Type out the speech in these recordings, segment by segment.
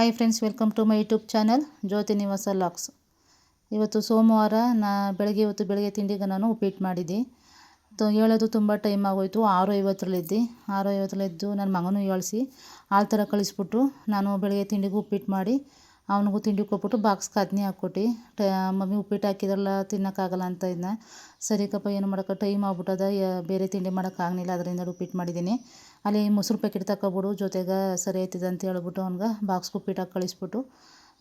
Hi friends welcome to my YouTube channel Jyoti Nivasa LOX ಇವತ್ತು ಸೋಮವಾರ ನಾ ಬೆಳಗ್ಗೆ ಇವತ್ತು ಬೆಳಗ್ಗೆ ತಿಂಡಿಗೆ ನಾನು ಉಪ್ಪಿಟ್ಟು ಮಾಡಿದ್ದೆ. ತ ಹೇಳೋದು ತುಂಬ ಟೈಮ್ ಆಗೋಯ್ತು ಆರು ಐವತ್ತರಲ್ಲಿದ್ದೆ ಆರು ಐವತ್ತರಲ್ಲಿದ್ದು ನನ್ನ ಮಗನೂ ಹೇಳಿಸಿ ಆ ಥರ ಕಳಿಸ್ಬಿಟ್ಟು ನಾನು ಬೆಳಗ್ಗೆ ತಿಂಡಿಗೆ ಉಪ್ಪಿಟ್ಟು ಮಾಡಿ ಅವನಿಗೂ ತಿಂಡಿ ಕೊಟ್ಬಿಟ್ಟು ಬಾಕ್ಸ್ಗೆ ಅದನ್ನೇ ಹಾಕ್ಕೊಟ್ಟು, ಟ, ಮಮ್ಮಿ ಉಪ್ಪಿಟ್ಟು ಹಾಕಿದ್ರಲ್ಲ, ತಿನ್ನೋಕ್ಕಾಗಲ್ಲ ಅಂತ ಇದ್ನ. ಸರಿ ಕಪ್ಪ ಏನು ಮಾಡೋಕ್ಕೆ ಟೈಮ್ ಆಗ್ಬಿಟ್ಟದ ಬೇರೆ ತಿಂಡಿ ಮಾಡೋಕ್ಕಾಗಲಿಲ್ಲ ಅದರಿಂದ ಉಪ್ಪಿಟ್ಟು ಮಾಡಿದ್ದೀನಿ. ಅಲ್ಲಿ ಮೊಸರು ಪ್ಯಾಕೆಟ್ ತಗೊಬಿಡು ಜೊತೆಗೆ ಸರಿ ಆಯ್ತದ ಅಂತ ಹೇಳ್ಬಿಟ್ಟು ಅವ್ನಿಗೆ ಬಾಕ್ಸ್ಗೆ ಉಪ್ಪಿಟ್ಟು ಹಾಕಿ ಕಳಿಸ್ಬಿಟ್ಟು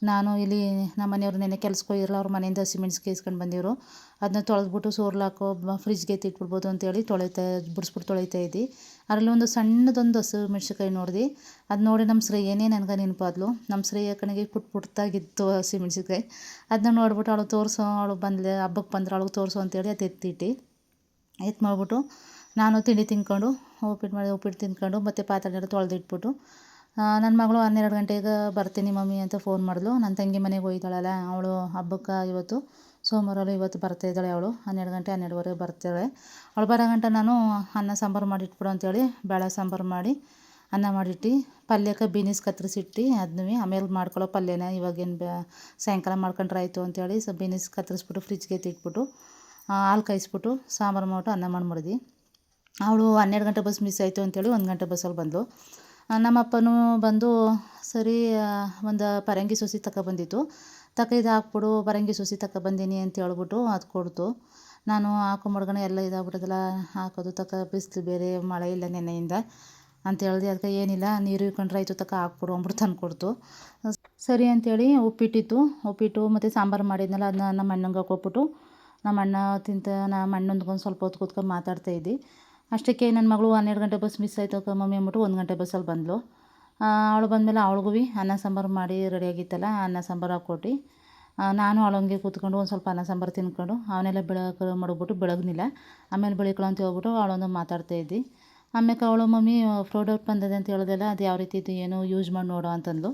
ನಾನು ಇಲ್ಲಿ ನಮ್ಮ ಮನೆಯವ್ರು ನೆನೆ ಕೆಲ್ಸಕ್ಕೆ ಹೋಗಿರಲ್ಲ, ಅವ್ರ ಮನೆಯಿಂದ ಹಸಿಮೆಣ್ಸಿಕಾಯಿ ಇಸ್ಕೊಂಡು ಬಂದಿರು ಅದನ್ನ ತೊಳೆದ್ಬಿಟ್ಟು ಸೋರ್ಲಾಕೋ ಫ್ರಿಜ್ಗೆ ಎತ್ತಿಟ್ಬಿಡ್ಬೋದು ಅಂತೇಳಿ ತೊಳಿತಾ, ಬಿಡಿಸ್ಬಿಟ್ಟು ತೊಳಿತಾ ಇದ್ದೆ. ಅದರಲ್ಲಿ ಒಂದು ಸಣ್ಣದೊಂದು ಹಸು ಮೆಣ್ಸಿನ್ಕಾಯಿ ನೋಡಿದೆ. ಅದು ನೋಡಿ ನಮ್ಮ ಶ್ರೇಯನೇ ನನಗೆ ನೆನಪಾದ್ಲು. ನಮ್ಮ ಶ್ರೇಯ ಕಣಿಗೆ ಪುಟ್ ಪುಟ್ಟಾಗಿತ್ತು ಹಸಿಮೆಣ್ಸಿನ್ಕಾಯಿ ಅದನ್ನ ನೋಡ್ಬಿಟ್ಟು ಅವಳು ತೋರಿಸೋ, ಅವಳು ಬಂದಲೆ ಹಬ್ಬಕ್ಕೆ ಬಂದ್ರೆ ಅವಳಿಗೆ ತೋರಿಸು ಅಂತೇಳಿ ಅದು ಎತ್ತಿಟ್ಟು. ಎತ್ತು ಮಾಡಿಬಿಟ್ಟು ನಾನು ತಿಂಡಿ ತಿನ್ಕೊಂಡು ಉಪ್ಪಿಟ್ಟು ಮಾಡಿ ಉಪ್ಪಿಟ್ಟು ತಿನ್ಕೊಂಡು ಮತ್ತು ಪಾತ್ರೆ ತೊಳೆದಿಟ್ಬಿಟ್ಟು ನನ್ನ ಮಗಳು ಹನ್ನೆರಡು ಗಂಟೆಗೆ ಬರ್ತೀನಿ ಮಮ್ಮಿ ಅಂತ ಫೋನ್ ಮಾಡಿದ್ಲು. ನನ್ನ ತಂಗಿ ಮನೆಗೆ ಹೋಗಿದ್ದಾಳಲ್ಲ ಅವಳು ಹಬ್ಬಕ್ಕೆ ಇವತ್ತು ಸೋಮವಾರ ಇವತ್ತು ಬರ್ತಾಯಿದ್ದಾಳೆ ಅವಳು. ಹನ್ನೆರಡು ಗಂಟೆ ಹನ್ನೆರಡುವರೆಗೆ ಬರ್ತಾಳೆ. ಅವಳು ಬರೋ ಗಂಟ ನಾನು ಅನ್ನ ಸಾಂಬಾರು ಮಾಡಿಟ್ಬಿಡು ಅಂತೇಳಿ ಬೇಳೆ ಸಾಂಬಾರು ಮಾಡಿ ಅನ್ನ ಮಾಡಿಟ್ಟು, ಪಲ್ಯಕ್ಕೆ ಬೀನಿಸ್ ಕತ್ತರಿಸಿಟ್ಟು ಅದನ್ನೂ ಆಮೇಲೆ ಮಾಡ್ಕೊಳ್ಳೋ ಪಲ್ಯನ ಇವಾಗೇನು ಬ್ಯಾ ಸಾಯಂಕಾಲ ಮಾಡ್ಕೊಂಡ್ರೆ ಆಯಿತು ಅಂತೇಳಿ ಸೊ ಬೀನಿಸ್ ಕತ್ತರಿಸ್ಬಿಟ್ಟು ಫ್ರಿಜ್ಗೆ ಎತ್ತಿಟ್ಬಿಟ್ಟು ಹಾಲು ಕಾಯಿಸ್ಬಿಟ್ಟು ಸಾಂಬಾರು ಮಾಡ್ಬಿಟ್ಟು ಅನ್ನ ಮಾಡ್ಬಿಡ್ದು. ಅವಳು ಹನ್ನೆರಡು ಗಂಟೆ ಬಸ್ ಮಿಸ್ ಆಯಿತು ಅಂತೇಳಿ ಒಂದು ಗಂಟೆ ಬಸ್ಸಲ್ಲಿ ಬಂದಳು ನಮ್ಮಪ್ಪನೂ ಬಂದು ಸರಿ ಒಂದು ಪರಂಗಿ ಸೊಸಿ ತಗೊಬಂದಿತ್ತು ತಕ ಇದು ಹಾಕ್ಬಿಡು, ಪರಂಗಿ ಸೊಸಿ ತಗೊಬಂದೀನಿ ಅಂತ ಹೇಳ್ಬಿಟ್ಟು ಅದು ಕೊಡ್ತು. ನಾನು ಹಾಕೋ ಮಡ್ಗಣ ಎಲ್ಲ ಇದಾಗ್ಬಿಟ್ಟದಲ್ಲ, ಹಾಕೋದು ತಕ ಬಿಸಿಲು ಬೇರೆ, ಮಳೆ ಇಲ್ಲ ನೆನೆಯಿಂದ ಅಂತ ಹೇಳ್ದೆ ಅದಕ್ಕೆ ಏನಿಲ್ಲ, ನೀರು ಇಟ್ಕೊಂಡ್ರೆ ಆಯಿತು ತಕ ಹಾಕ್ಬಿಡು ಅಂದ್ಬಿಟ್ಟು ತಂದು ಕೊಡ್ತು. ಸರಿ ಅಂಥೇಳಿ ಉಪ್ಪಿಟ್ಟಿತ್ತು. ಉಪ್ಪಿಟ್ಟು ಮತ್ತು ಸಾಂಬಾರು ಮಾಡಿದ್ನಲ್ಲ ಅದನ್ನ ನಮ್ಮ ಅಣ್ಣಂಗೆ ಕೊಟ್ಬಿಟ್ಟು, ನಮ್ಮ ಅಣ್ಣ ತಿಂತ, ನಮ್ಮ ಅಣ್ಣಂದ್ಕೊಂಡು ಸ್ವಲ್ಪ ಹೊತ್ತು ಕೂತ್ಕೊಂಡು ಮಾತಾಡ್ತಾಯಿದ್ದೆ ಅಷ್ಟಕ್ಕೆ ನನ್ನ ಮಗಳು ಹನ್ನೆರಡು ಗಂಟೆ ಬಸ್ ಮಿಸ್ ಆಯಿತು. ಅಕ್ಕ, ಮಮ್ಮಿ ಅಂದ್ಬಿಟ್ಟು ಒಂದು ಗಂಟೆ ಬಸ್ಸಲ್ಲಿ ಬಂದಳು ಅವಳು ಬಂದಮೇಲೆ ಅವಳಿಗೂ ಅನ್ನ ಸಾಂಬಾರು ಮಾಡಿ ರೆಡಿಯಾಗಿತ್ತಲ್ಲ ಅನ್ನ ಸಾಂಬಾರು ಹಾಕ್ಕೊಟ್ಟು ನಾನು ಅವಳಂಗೆ ಕೂತ್ಕೊಂಡು ಒಂದು ಸ್ವಲ್ಪ ಅನ್ನ ಸಾಂಬಾರು ತಿನ್ಕೊಂಡು, ಅವನ್ನೆಲ್ಲ ಬೆಳಗ್ಗೆ ಮಡಗ್ಬಿಟ್ಟು ಬೆಳಗ್ನಿಲ್ಲ. ಆಮೇಲೆ ಬೆಳಿಕೊಳ್ಳೋ ಅಂತ ಹೇಳ್ಬಿಟ್ಟು ಅವಳೊಂದು ಇದ್ವಿ ಆಮ್ಯಾಕೆ ಅವಳು, ಮಮ್ಮಿ ಪ್ರಾಡಕ್ಟ್ ಬಂದಿದೆ ಅಂತ ಹೇಳಿದೆಲ್ಲ ಅದು ಯಾವ ರೀತಿ ಇದು ಏನು ಯೂಸ್ ಮಾಡಿ ನೋಡು ಅಂತಂದ್ಲು.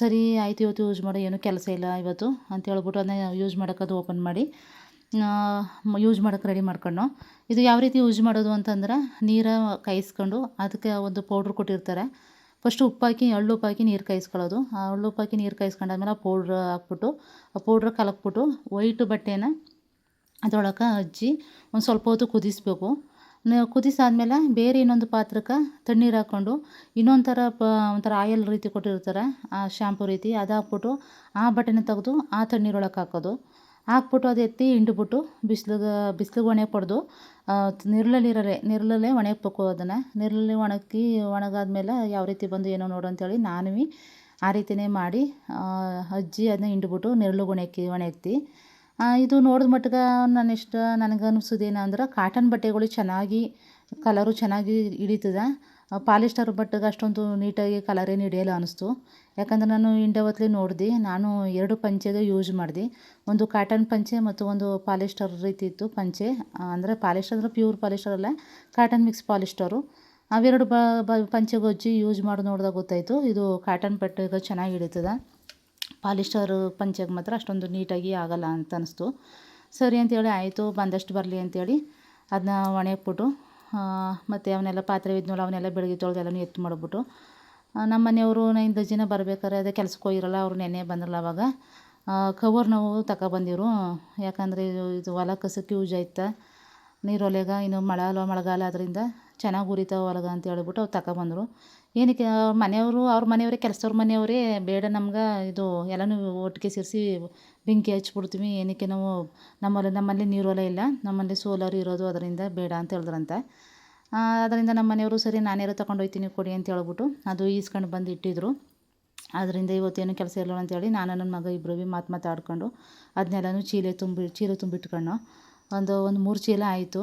ಸರಿ, ಆಯ್ತು, ಇವತ್ತು ಯೂಸ್ ಮಾಡೋ, ಏನೂ ಕೆಲಸ ಇಲ್ಲ ಇವತ್ತು ಅಂತ ಹೇಳ್ಬಿಟ್ಟು ಅದನ್ನ ಯೂಸ್ ಮಾಡೋಕ್ಕದು ಓಪನ್ ಮಾಡಿ. ಯೂಸ್ ಮಾಡೋಕ್ಕೆ ರೆಡಿ ಮಾಡ್ಕೊಂಡು ಇದು ಯಾವ ರೀತಿ ಯೂಸ್ ಮಾಡೋದು ಅಂತಂದ್ರೆ ನೀರು ಕಾಯಿಸ್ಕೊಂಡು ಅದಕ್ಕೆ ಒಂದು ಪೌಡ್ರ್ ಕೊಟ್ಟಿರ್ತಾರೆ. ಫಸ್ಟು ಉಪ್ಪಾಕಿ ಹಾಕಿ ನೀರು ಕಾಯಿಸ್ಕೊಳ್ಳೋದು. ಆ ಹಾಕಿ ನೀರು ಕಾಯಿಸ್ಕೊಂಡಾದ್ಮೇಲೆ ಆ ಪೌಡ್ರ್ ಹಾಕ್ಬಿಟ್ಟು, ಆ ಪೌಡ್ರ್ ಕಲಕ್ಬಿಟ್ಟು ವೈಟ್ ಬಟ್ಟೆನ ಅದರೊಳಗೆ ಅಜ್ಜಿ ಒಂದು ಸ್ವಲ್ಪ ಹೊತ್ತು ಕುದಿಸ್ಬೇಕು. ಕುದಿಸಾದ್ಮೇಲೆ ಬೇರೆ ಇನ್ನೊಂದು ಪಾತ್ರಕ್ಕೆ ತಣ್ಣೀರು ಹಾಕ್ಕೊಂಡು ಇನ್ನೊಂಥರ ಥರ ಪ, ಒಂಥರ ಆಯಲ್ ರೀತಿ ಕೊಟ್ಟಿರ್ತಾರೆ, ಆ ಶ್ಯಾಂಪು ರೀತಿ. ಅದು ಹಾಕ್ಬಿಟ್ಟು ಆ ಬಟ್ಟೆನ ತೆಗೆದು ಆ ತಣ್ಣೀರೊಳಗೆ ಹಾಕೋದು. ಹಾಕ್ಬಿಟ್ಟು ಅದು ಎತ್ತಿ ಹಿಂಡ್ಬಿಟ್ಟು ಬಿಸ್ಲಿಗೆ ಬಿಸ್ಲಿಗೆ ಒಣಗಿ ಪಡೆದು ನೆರಳಲ್ಲಿರೋರೆ ನೆರಳಲ್ಲೇ ಒಣಗಬೇಕು ಅದನ್ನು. ನೆರಳಲ್ಲಿ ಒಣಗಿ ಒಣಗಾದ್ಮೇಲೆ ಯಾವ ರೀತಿ ಬಂದು ಏನೋ ನೋಡು ಅಂತೇಳಿ ನಾನು ಆ ರೀತಿಯೇ ಮಾಡಿ ಅಜ್ಜಿ ಅದನ್ನ ಹಿಂಡ್ಬಿಟ್ಟು ನೆರಳು ಒಣಗಿ ಒಣಗ್ತಿ. ಇದು ನೋಡಿದ ಮಟ್ಟಿಗೆ ನಾನು ಇಷ್ಟ, ನನಗೆ ಅನಿಸೋದೇನು ಅಂದ್ರೆ ಕಾಟನ್ ಬಟ್ಟೆಗಳು ಚೆನ್ನಾಗಿ ಕಲರು ಚೆನ್ನಾಗಿ ಹಿಡಿತದೆ. ಪಾಲಿಸ್ಟರ್ ಬಟ್ಟೆಗೆ ಅಷ್ಟೊಂದು ನೀಟಾಗಿ ಕಲರ್ ಏನು ಹಿಡಿಯಲ್ಲ ಅನ್ನಿಸ್ತು ಯಾಕಂದ್ರೆ ನಾನು ಹೊತ್ಲಿ ನೋಡಿದೆ, ನಾನು ಎರಡು ಪಂಚೆದು ಯೂಸ್ ಮಾಡಿದೆ. ಒಂದು ಕಾಟನ್ ಪಂಚೆ ಮತ್ತು ಒಂದು ಪಾಲಿಸ್ಟರ್ ರೀತಿ ಇತ್ತು ಪಂಚೆ. ಅಂದರೆ ಪಾಲಿಸ್ಟರ್ ಅಂದರೆ ಪ್ಯೂರ್ ಪಾಲಿಸ್ಟರ್ ಅಲ್ಲ ಕಾಟನ್ ಮಿಕ್ಸ್ ಪಾಲಿಸ್ಟರು. ಅವೆರಡು ಬ ಪಂಚೆಗೆ ಹಚ್ಚಿ ಯೂಸ್ ಮಾಡಿ ನೋಡಿದಾಗ ಗೊತ್ತಾಯಿತು, ಇದು ಕಾಟನ್ ಬಟ್ಟೆಗೆ ಚೆನ್ನಾಗಿ ಹಿಡಿತದೆ. ಪಾಲಿಸ್ಟರ್ ಪಂಚೆಗೆ ಮಾತ್ರ ಅಷ್ಟೊಂದು ನೀಟಾಗಿ ಆಗಲ್ಲ ಅಂತ ಅನ್ನಿಸ್ತು ಸರಿ ಅಂತೇಳಿ, ಆಯಿತು, ಬಂದಷ್ಟು ಬರಲಿ ಅಂತೇಳಿ. ಅದನ್ನ ಒಣಗಿಬಿಟ್ಟು ಮತ್ತು ಅವನ್ನೆಲ್ಲ ಪಾತ್ರೆ ಇದ್ನಲ್ಲ ಅವನ್ನೆಲ್ಲ ಬೆಳಗ್ಗೆ ತೊಳೆದು ಎಲ್ಲನೂ ಎತ್ತು ಮಾಡಿಬಿಟ್ಟು ನಮ್ಮ ಮನೆಯವರು ಐದು ಜನ ಬರ್ಬೇಕಾದ್ರೆ ಅದೇ ಕೆಲ್ಸಕ್ಕೆ ಹೋಗಿರಲ್ಲ, ಅವರು ನೆನ್ನೆ ಬಂದ್ರಲ್ಲ ಅವಾಗ. ಕವರ್ ನಾವು ತಗೊಬಂದಿರು ಯಾಕಂದರೆ ಇದು ಹೊಲ ಕಸಕ್ಕೆ ಯೂಸ್ ಆಯ್ತಾ ನೀರು ಒಲೆಗ ಇನ್ನು ಮಳೆ ಮಳೆಗಾಲ ಅದರಿಂದ ಚೆನ್ನಾಗಿ ಉರಿತಾವೆ ಹೊಲಗ ಅಂತ ಹೇಳ್ಬಿಟ್ಟು ಅವ್ರು ತಗೊಬಂದ್ರು ಏನಕ್ಕೆ ಅವ್ರ ಮನೆಯವರು, ಅವ್ರ ಮನೆಯವರೇ, ಕೆಲಸದವ್ರ ಮನೆಯವರೇ ಬೇಡ ನಮ್ಗೆ ಇದು ಎಲ್ಲನೂ ಒಟ್ಟಿಗೆ ಸೇರಿಸಿ ಬೆಂಕಿ ಹಚ್ಬಿಡ್ತೀವಿ. ಏನಕ್ಕೆ ನಾವು ನಮ್ಮಲ್ಲಿ ನಮ್ಮಲ್ಲಿ ನೀರು ಹೊಲ ಇಲ್ಲ. ನಮ್ಮಲ್ಲಿ ಸೋಲಾರ್ ಇರೋದು ಅದರಿಂದ ಬೇಡ ಅಂತ ಹೇಳಿದ್ರಂತೆ. ಅದರಿಂದ ನಮ್ಮ ಮನೆಯವರು ಸರಿ ನಾನೇರು ತಗೊಂಡು ಹೋಗ್ತೀನಿ ಕೊಡಿ ಅಂತ ಹೇಳ್ಬಿಟ್ಟು ಅದು ಈಸ್ಕೊಂಡು ಬಂದು ಇಟ್ಟಿದ್ರು. ಅದರಿಂದ ಇವತ್ತೇನು ಕೆಲಸ ಇಲ್ಲ ಅಂತೇಳಿ ನಾನು ನನ್ನ ಮಗ ಇಬ್ಬರು ಭೀ ಮಾತು ಮಾತಾಡ್ಕೊಂಡು ಅದನ್ನೆಲ್ಲನೂ ಚೀಲ ತುಂಬಿ, ಚೀಲ ತುಂಬಿಟ್ಕೊಂಡು ಒಂದು ಒಂದು ಮೂರು ಚೀಲ ಆಯಿತು.